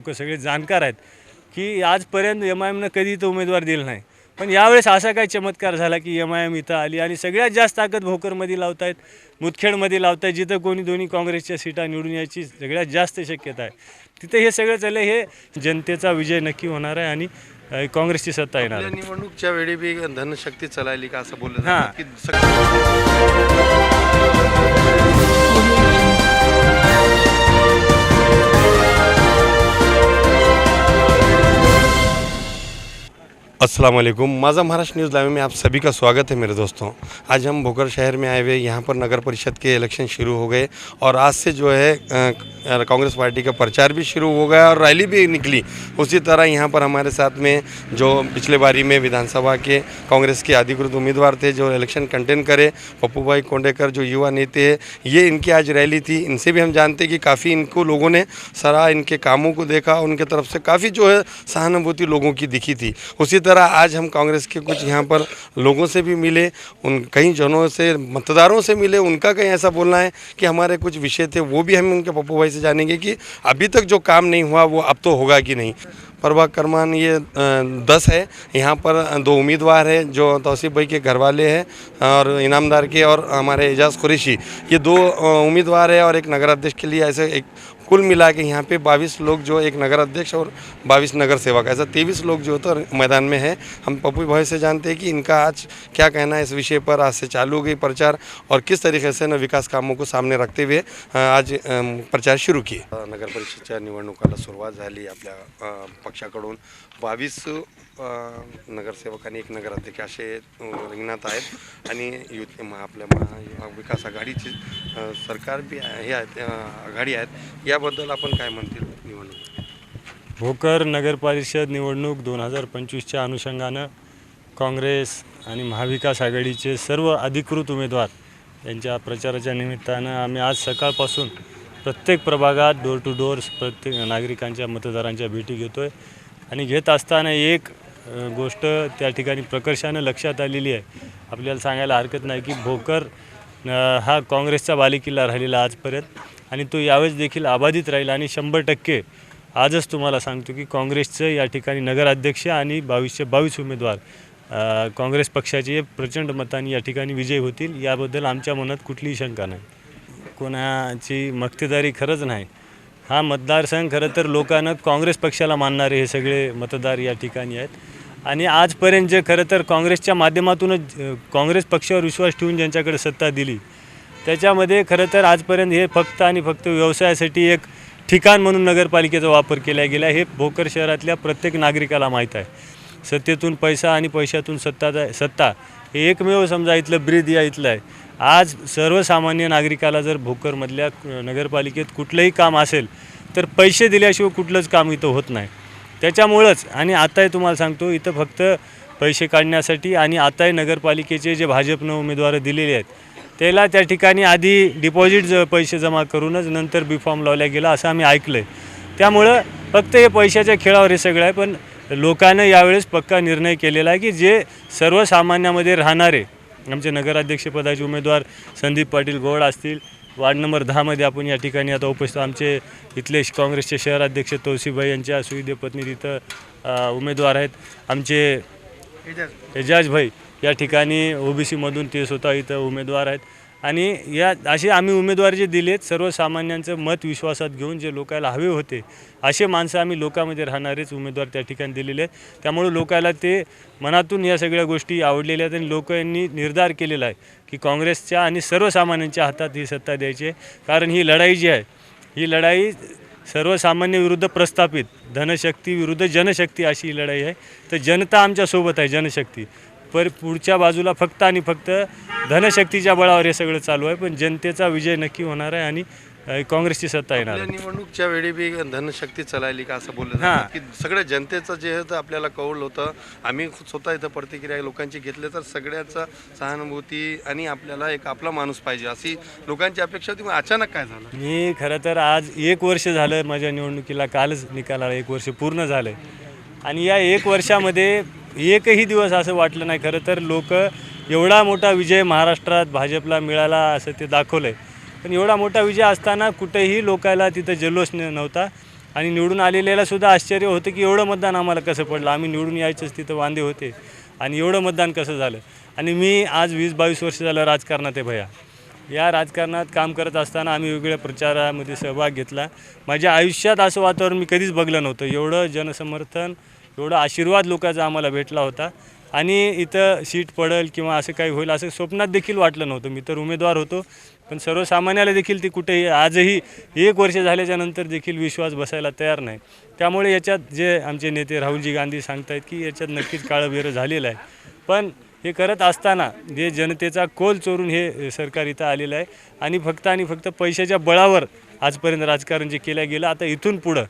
लोक सगळे जाणकार आहेत की आजपर्यंत एम आय एमनं कधी तो उमेदवार दिला नाही. पण यावेळेस असा काय चमत्कार झाला की एम आय एम इथं आली आणि सगळ्यात जास्त ताकद भोकरमध्ये लावतायत मुदखेडमध्ये लावतायत जिथं कोणी दोन्ही काँग्रेसच्या सीटा निवडून यायची सगळ्यात जास्त शक्यता आहे. तिथं हे सगळं चाललं हे जनतेचा विजय नक्की होणार आहे आणि काँग्रेसची सत्ता येणार निवडणूकच्या वेळी बी धनशक्ती चलायली का असं बोललं हां. अस्सलाम वालेकुम माज़ा महाराष्ट्र न्यूज़ लाइव में आप सभी का स्वागत है मेरे दोस्तों। आज हम भोकर शहर में आए हुए यहाँ पर नगर परिषद के इलेक्शन शुरू हो गए और आज से जो है कांग्रेस पार्टी का प्रचार भी शुरू हो गया और रैली भी निकली। उसी तरह यहाँ पर हमारे साथ में जो पिछले बारी में विधानसभा के कांग्रेस के अधिकृत उम्मीदवार थे, जो इलेक्शन कंटेंट करे, पप्पू भाई कोंडेकर जो युवा नेता है, ये इनकी आज रैली थी। इनसे भी हम जानते कि काफ़ी इनको लोगों ने सराहा इनके कामों को देखा उनके तरफ़ से काफ़ी जो है, सहानुभूति लोगों की दिखी थी। उसी तरह आज हम कांग्रेस के कुछ यहाँ पर लोगों से भी मिले, उन कई जनों से, मतदारों से मिले, उनका कहीं ऐसा बोलना है कि हमारे कुछ विषय थे, वो भी हम उनके पप्पू भाई से जानेंगे कि अभी तक जो काम नहीं हुआ, वो अब तो होगा कि नहीं। प्रभाग क्रमांक ये दस है, यहाँ पर दो उम्मीदवार हैं, जो तौसीफ भाई के घर वाले हैं, और इनामदार के और हमारे एजाज कुरेशी। ये दो उम्मीदवार है और एक नगर अध्यक्ष के लिए ऐसे एक कुल मिला के यहाँ पे बाईस लोग जो एक नगर अध्यक्ष और बाईस नगर सेवक। ऐसा तेईस लोग जो तो मैदान में है। हम पप्पू भाई से जानते हैं कि इनका आज क्या कहना है इस विषय पर। आज से चालू हो गई प्रचार और किस तरीके से न विकास कामों को सामने रखते हुए आज प्रचार सुरू किए। नगर परिषदच्या निवडणुकाला सुरुवात झाली आपल्या अ, पक्षाकडून. बावीस नगरसेवक आणि एक नगराध्यक्ष असे रिंगणात आहेत. आणि युथ म- आपल्या महाविकास आघाडीची सरकार बी हे आहेत आघाडी आहेत. याबद्दल आपण काय म्हणतील निवडणूक? भोकर नगरपरिषद निवडणूक दोन हजार पंचवीसच्या अनुषंगानं काँग्रेस आणि महाविकास आघाडीचे सर्व अधिकृत उमेदवार यांच्या प्रचाराच्या निमित्तानं आम्ही आज सकाळपासून प्रत्येक प्रभागात डोर टू डोर प्रत्येक नागरिकांच्या मतदारांच्या भेटी घेतो आहे आणि घेत असताना एक गोष्ट त्या ठिकाणी प्रकर्षानं लक्षात आलेली आहे. आपल्याला सांगायला हरकत नाही की भोकर हा काँग्रेसचा बालेकिल्ला राहिलेला आजपर्यंत आणि तो यावेळेस देखील अबाधित राहील आणि शंभर टक्के आजच तुम्हाला सांगतो की काँग्रेसचं या ठिकाणी नगराध्यक्ष आणि बावीसशे बावीस उमेदवार काँग्रेस पक्षाचे प्रचंड मताने या ठिकाणी विजय होतील याबद्दल आमच्या मनात कुठलीही शंका नाही. कोणाची मक्तेदारी खरंच नाही. हा मतदारसंघ खरं तर लोकांना काँग्रेस पक्षाला मानणारे हे सगळे मतदार या ठिकाणी आहेत. आणि आजपर्यंत जे खरं तर काँग्रेसच्या माध्यमातूनच काँग्रेस पक्षावर विश्वास ठेवून ज्यांच्याकडे सत्ता दिली त्याच्यामध्ये खरं तर आजपर्यंत हे फक्त आणि फक्त व्यवसायासाठी एक ठिकाण म्हणून नगरपालिकेचा वापर केला गेला हे भोकर शहरातल्या प्रत्येक नागरिकाला माहीत आहे. सत्तेतून पैसा आणि पैशातून सत्ता सत्ता हे एकमेव समजा इथलं ब्रीद या इथलं आहे. आज सर्वसामान्य नागरिकाला जर भोकरमधल्या नगरपालिकेत कुठलंही काम असेल तर पैसे दिल्याशिवाय कुठलंच काम इथं होत नाही. त्याच्यामुळंच. आणि आताही तुम्हाला सांगतो इथं फक्त पैसे काढण्यासाठी आणि आताही नगरपालिकेचे जे भाजपनं उमेदवार दिलेले आहेत त्याला त्या ठिकाणी आधी डिपॉझिट ज पैसे जमा करूनच नंतर बी फॉर्म लावला गेला असं आम्ही ऐकलं आहे त्यामुळं फक्त हे पैशाच्या खेळावर हे सगळं आहे पण लोकांनं यावेळेस पक्का निर्णय केलेला आहे की जे सर्वसामान्यामध्ये राहणारे आमचे नगराध्यक्षपदाचे उमेदवार संदीप पाटील गोड असतील वार्ड नंबर दहामध्ये आपण या ठिकाणी आता उपस्थित आमचे इथले काँग्रेसचे शहराध्यक्ष तौसीबाई यांच्या सुविधे पत्नी तिथं उमेदवार आहेत. आमचे एजाज भाई या ठिकाणी ओबीसीमधून ते स्वतः इथं उमेदवार आहेत. आणि या असे आम्ही उमेदवार जे दिलेत सर्वसामान्यांचं मत विश्वासात घेऊन जे लोकायला हवे होते असे माणसं आम्ही लोकांमध्ये राहणारेच उमेदवार त्या ठिकाणी दिलेले आहेत. त्यामुळे लोकायला ते मनातून या सगळ्या गोष्टी आवडलेल्या आहेत आणि लोक यांनी निर्धार केलेला आहे की काँग्रेसच्या आणि सर्वसामान्यांच्या हातात ही सत्ता द्यायची आहे. कारण ही लढाई जी आहे ही लढाई सर्वसामान्य विरुद्ध प्रस्थापित धनशक्ती विरुद्ध जनशक्ती अशी ही लढाई आहे. तर जनता आमच्यासोबत आहे जनशक्ती. पर पुढच्या बाजूला फक्त आणि फक्त धनशक्तीच्या बळावर हे सगळं चालू आहे पण जनतेचा विजय नक्की होणार आहे आणि काँग्रेसची सत्ता येणार निवडणूकच्या वेळी बी धनशक्ती चलायली का असं बोललं हां. की सगळ्या जनतेचं जे होतं आपल्याला कौल होतं. आम्ही स्वतः इथं प्रतिक्रिया लोकांची घेतले तर सगळ्याचा सहानुभूती आणि आपल्याला एक आपला माणूस पाहिजे अशी लोकांची अपेक्षा होती. मग अचानक काय झालं? मी खरं तर आज एक वर्ष झालं माझ्या निवडणुकीला कालच निकाला एक वर्ष पूर्ण झालं आणि या एक वर्षामध्ये एकही दिवस असं वाटलं नाही. खरं तर लोक एवढा मोठा विजय महाराष्ट्रात भाजपला मिळाला असं ते दाखवलं आहे पण एवढा मोठा विजय असताना कुठेही लोकायला तिथं जल्लोष नव्हता. आणि निवडून आलेल्याला सुद्धा आश्चर्य होतं की एवढं मतदान आम्हाला कसं पडलं? आम्ही निवडून यायचंच तिथं वांदे होते. आणि एवढं मतदान कसं झालं? आणि मी आज वीस बावीस वर्ष झालं राजकारणात आहे भैया. या राजकारणात काम करत असताना आम्ही वेगवेगळ्या प्रचारामध्ये सहभाग घेतला. माझ्या आयुष्यात असं वातावरण मी कधीच बघलं नव्हतं. एवढं जनसमर्थन एवढा आशीर्वाद लोकांचा आम्हाला भेटला होता. आणि इथं सीट पडेल किंवा असं काही होईल असं स्वप्नात देखील वाटलं नव्हतं. मी तर उमेदवार होतो. पण सर्वसामान्याला देखील ती कुठेही आजही एक वर्ष झाल्याच्यानंतर देखील विश्वास बसायला तयार नाही. त्यामुळे याच्यात जे आमचे नेते राहुलजी गांधी सांगतायत की याच्यात नक्कीच काळंबेरं झालेलं आहे. पण हे करत असताना जे जनतेचा कोल चोरून हे सरकार इथं आलेलं आहे. आणि फक्त आणि फक्त पैशाच्या बळावर आजपर्यंत राजकारण जे केलं गेलं आता इथून पुढं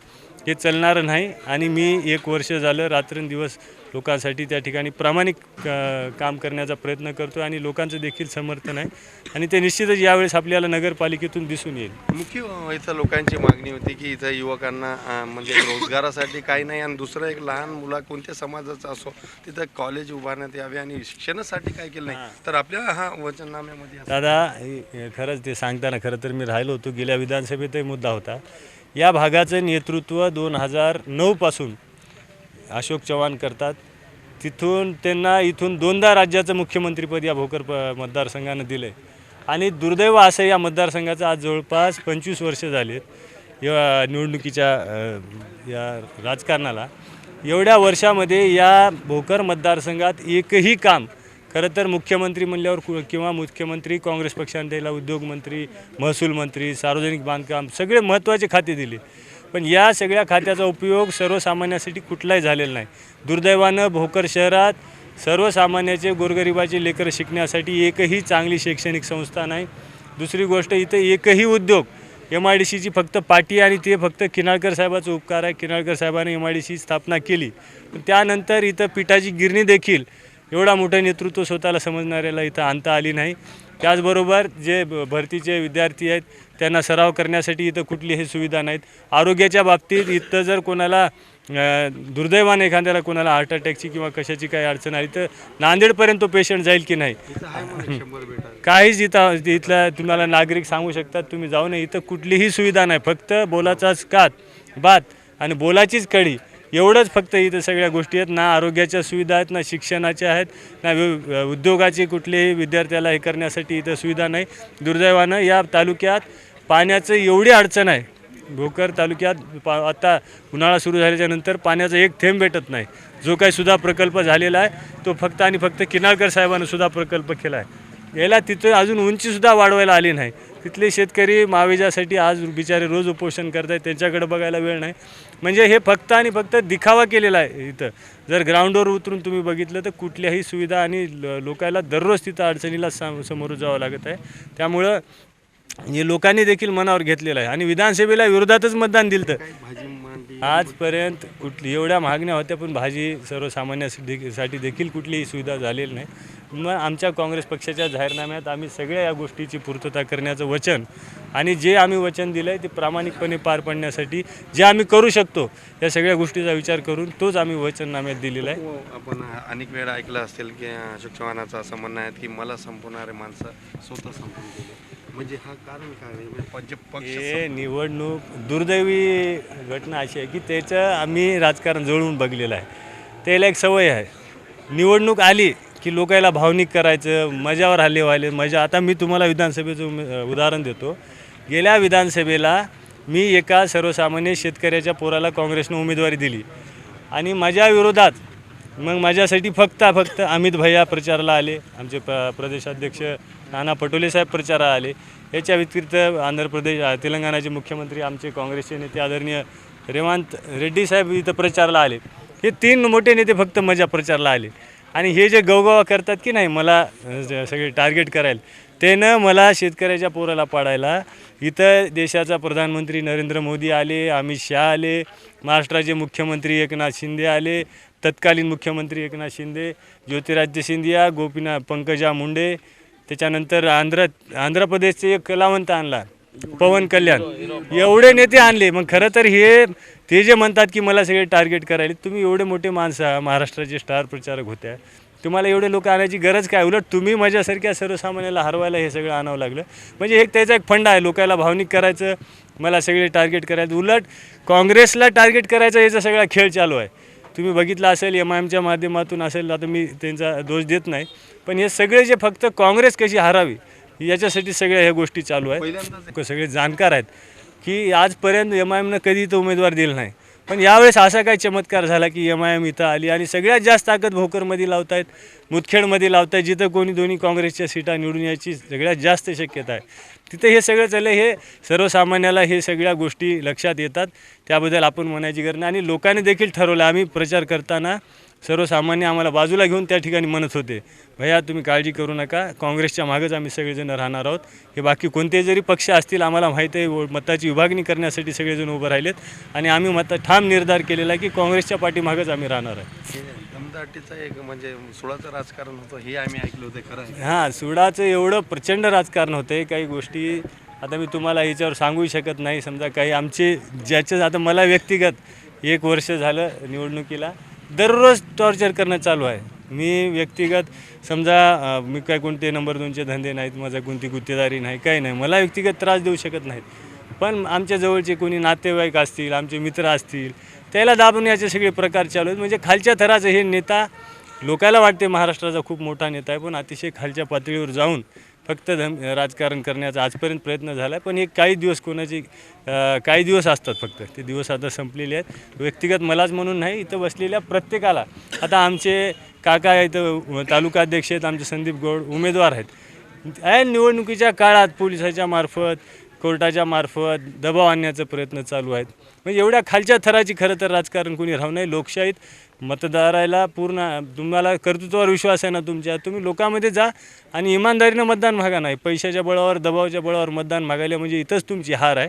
हे चालणारं नाही आणि मी एक वर्ष झालं रात्रंदिवस लोकांसाठी त्या ठिकाणी प्रामाणिक काम करण्याचा प्रयत्न करतो आणि लोकांचं देखील समर्थन आहे. आणि ते निश्चितच यावेळेस आपल्याला नगरपालिकेतून दिसून येईल. मुख्य इथं लोकांची मागणी होती की इथं युवकांना म्हणजे रोजगारासाठी काही नाही आणि दुसरं एक लहान मुला कोणत्या समाजाचा असो तिथं कॉलेज उभारण्यात यावे आणि शिक्षणासाठी काय केलं नाही. तर आपल्या हा वचननाम्यामध्ये दादा खरंच ते सांगताना खरं तर मी राहिलो होतो. गेल्या विधानसभेतही मुद्दा होता. या भागाचं नेतृत्व दोन हजार नऊपासून अशोक चव्हाण करतात. तिथून त्यांना इथून दोनदा राज्याचं मुख्यमंत्रीपद या भोकर प मतदारसंघानं दिलं आहे आणि दुर्दैव असं या मतदारसंघाचं आज जवळपास पंचवीस वर्ष झालीत. या निवडणुकीच्या या राजकारणाला. एवढ्या वर्षामध्ये या भोकर मतदारसंघात एकही काम खरं तर मुख्यमंत्री म्हणल्यावर कु- किंवा मुख्यमंत्री काँग्रेस पक्षाने त्याला उद्योगमंत्री महसूल मंत्री सार्वजनिक बांधकाम सगळे महत्त्वाचे खाते दिले. पण या सगळ्या खात्याचा उपयोग सर्वसामान्यासाठी कुठलाही झालेला नाही. दुर्दैवानं भोकर शहरात सर्वसामान्याचे गोरगरिबाचे लेकरं शिकण्यासाठी एकही चांगली शैक्षणिक संस्था नाही. दुसरी गोष्ट इथं एकही उद्योग एम आय डी सीची फक्त पाटी आणि ते फक्त किनाळकर साहेबाचा उपकार आहे. किनाळकर साहेबाने एम आय डी सी स्थापना केली. पण त्यानंतर इथं पिठाची गिरणी देखील एवढा मोठं नेतृत्व स्वतःला समजणाऱ्याला इथं आणता आली नाही. त्याचबरोबर जे भरतीचे विद्यार्थी आहेत त्यांना सराव करण्यासाठी इथं कुठलीही सुविधा नाहीत. आरोग्याच्या बाबतीत इथं जर कोणाला दुर्दैवाने एखाद्याला कोणाला हार्ट अटॅकची किंवा कशाची काही अडचण आली तर नांदेडपर्यंत तो पेशंट जाईल की नाही? काहीच इथं इथल्या तुम्हाला नागरिक सांगू शकतात तुम्ही जाऊ नये. इथं कुठलीही सुविधा नाही. फक्त बोलाचाच कात बात आणि बोलाचीच कडी. एवढंच फक्त इथं सगळ्या गोष्टी आहेत. ना आरोग्याच्या सुविधा आहेत ना शिक्षणाच्या आहेत ना उद्योगाची कुठलीही विद्यार्थ्याला हे करण्यासाठी इथं सुविधा नाही. दुर्दैवानं या तालुक्यात पाण्याचं एवढी अडचण आहे. भोकर तालुक्यात पा आता उन्हाळा सुरू झाल्याच्यानंतर पाण्याचा एक थेंब भेटत नाही. जो काही सुद्धा प्रकल्प झालेला आहे तो फक्त आणि फक्त किनाळकर साहेबांनी सुद्धा प्रकल्प केला आहे. याला तिथं अजून उंचीसुद्धा वाढवायला आली नाही. तिथले शेतकरी मावेजासाठी आज बिचारे रोज उपोषण करत आहेत त्यांच्याकडे बघायला वेळ नाही. म्हणजे हे फक्त आणि फक्त दिखावा केलेला आहे इथं. जर ग्राउंडवर उतरून तुम्ही बघितलं तर कुठल्याही सुविधा आणि ल- लोकांना दररोज तिथं अडचणीला साम समोर जावं लागत आहे. त्यामुळं हे लोकांनी देखील मनावर घेतलेलं आहे. आणि विधानसभेला विरोधातच मतदान दिलं तर आजपर्यंत कुठली एवढ्या मागण्या होत्या पण भाजी सर्वसामान्यासाठी साठी देखील कुठलीही सुविधा झालेली नाही. मग आमच्या काँग्रेस पक्षाच्या जाहीरनाम्यात आम्ही सगळ्या या गोष्टीची पूर्तता करण्याचं वचन आणि जे आम्ही वचन दिलं आहे ते प्रामाणिकपणे पार पाडण्यासाठी जे आम्ही करू शकतो या सगळ्या गोष्टीचा विचार करून तोच आम्ही वचननाम्यात दिलेला आहे. आपण अनेक वेळा ऐकलं असेल की अशोक चव्हाणाचं असं म्हणणं आहे की मला संपवणारे माणसं स्वतः संपून गेले. म्हणजे हा कारण काय आहे? म्हणजे पक्ष पक्ष हे निवडणूक दुर्दैवी घटना अशी आहे की त्याचं आम्ही राजकारण जवळून बघलेलं आहे. त्याला एक सवय आहे. निवडणूक आली की लोकायला भावनिक करायचं मजावर हल्ले व्हायले. मजा आता मी तुम्हाला विधानसभेचं उदाहरण देतो. गेल्या विधानसभेला मी एका सर्वसामान्य शेतकऱ्याच्या पोराला काँग्रेसनं उमेदवारी दिली. आणि माझ्या विरोधात मग माझ्यासाठी फक्त फक्त अमित भैया प्रचाराला आले. आमचे प प्रदेशाध्यक्ष नाना पटोले साहेब प्रचाराला आले. याच्या व्यतिरिक्त आंध्र प्रदेश तेलंगणाचे मुख्यमंत्री आमचे काँग्रेसचे नेते आदरणीय रेवांत रेड्डी साहेब इथं प्रचाराला आले. हे तीन मोठे नेते फक्त माझ्या प्रचाराला आले. आणि हे जे गवगवा करतात की नाही मला सगळे टार्गेट करायला त्यानं मला शेतकऱ्याच्या पोराला पाडायला. इथं देशाचा प्रधानमंत्री नरेंद्र मोदी आले अमित शहा आले महाराष्ट्राचे मुख्यमंत्री एकनाथ शिंदे आले तत्कालीन मुख्यमंत्री एकनाथ शिंदे ज्योतिराज्य सिंधिया गोपीनाथ पंकजा मुंडे त्याच्यानंतर आंध्र आंध्र प्रदेशचे एक कलावंत आणला. पवन कल्याण. एवढे नेते आणले. मग खरं तर हे ते जे म्हणतात की मला सगळे टार्गेट करायले तुम्ही एवढे मोठे माणसं आहात, महाराष्ट्राचे स्टार प्रचारक होत्या. तुम्हाला एवढे लोक आणायची गरज काय? उलट तुम्ही माझ्यासारख्या सर्वसामान्याला हरवायला हे सगळं आणावं लागलं. म्हणजे एक त्याचा एक फंड आहे लोकांना भावनिक करायचं मला सगळे टार्गेट करायचं. उलट काँग्रेसला टार्गेट करायचं याचा सगळा खेळ चालू आहे. तुम्ही बघितलं असेल एम आय एमच्या माध्यमातून असेल आता मी त्यांचा दोष देत नाही. पण हे सगळे जे फक्त काँग्रेस कशी हरावी? याच्यासाठी सगळ्या ह्या गोष्टी चालू आहेत. सगळे जाणकार आहेत की आजपर्यंत एम आय एमनं कधी तो उमेदवार दिला नाही. पण यावेळेस असा काय चमत्कार झाला की एम आय एम इथं आली आणि सगळ्यात जास्त ताकद भोकरमध्ये लावतायत मुदखेडमध्ये लावतायत जिथं कोणी दोन्ही काँग्रेसच्या सीटा निवडून यायची सगळ्यात जास्त शक्यता आहे. तिथं हे सगळं चाललं हे सर्वसामान्याला हे सगळ्या गोष्टी लक्षात येतात. त्याबद्दल आपण म्हणायची गरज नाही आणि लोकांनी देखील ठरवलं आम्ही प्रचार करताना सर्वसामान्य आम्हाला बाजूला घेऊन त्या ठिकाणी म्हणत होते भैया तुम्ही काळजी करू नका काँग्रेसच्या मागच आम्ही सगळेजण राहणार आहोत. हे बाकी कोणते जरी पक्ष असतील आम्हाला माहीत आहे मताची विभागणी करण्यासाठी सगळेजण उभं राहिलेत आणि आम्ही मत ठाम निर्धार केलेला की काँग्रेसच्या पाठीमागच आम्ही राहणार आहे हे दमदाटीचं एक म्हणजे सुळाचं राजकारण होतं हे आम्ही ऐकलं होतं खरं आहे. हां सुडाचं एवढं प्रचंड राजकारण होतं काही गोष्टी आता मी तुम्हाला याच्यावर सांगूही शकत नाही. समजा काही आमचे ज्याचं आता मला व्यक्तिगत एक वर्ष झालं निवडणुकीला. दररोज टॉर्चर करणं चालू आहे. मी व्यक्तिगत समजा मी काय कोणते नंबर दोनचे धंदे नाहीत माझा कोणती गुत्तेदारी नाही काही नाही मला व्यक्तिगत त्रास देऊ शकत नाहीत. पण आमच्या जवळचे कोणी नातेवाईक असतील आमचे मित्र असतील त्याला दाबण्याचे सगळे प्रकार चालू आहेत. म्हणजे खालच्या थराचं हे नेता लोकाला वाटते महाराष्ट्राचा खूप मोठा नेता आहे पण अतिशय खालच्या पातळीवर जाऊन फक्त धम राजकारण करण्याचा आजपर्यंत प्रयत्न झाला आहे पण हे काही दिवस कोणाची काही दिवस असतात फक्त. ते दिवस आता संपलेले आहेत. व्यक्तिगत मलाच म्हणून नाही इथं बसलेल्या प्रत्येकाला. आता आमचे काका इथं तालुका अध्यक्ष आहेत आमचे संदीप गौड उमेदवार आहेत. ऐन निवडणुकीच्या काळात पोलिसाच्या मार्फत कोर्टाच्या मार्फत दबाव आणण्याचा प्रयत्न चालू आहेत. म्हणजे एवढ्या खालच्या थराची खरं तर राजकारण कोणी राहू नये. लोकशाहीत मतदाराला पूर्ण तुम्हाला कर्तृत्वावर विश्वास आहे ना तुमच्या. तुम्ही लोकांमध्ये जा आणि इमानदारीनं मतदान मागा नाही. पैशाच्या बळावर दबावाच्या बळावर मतदान मागायला म्हणजे इथंच तुमची हार आहे.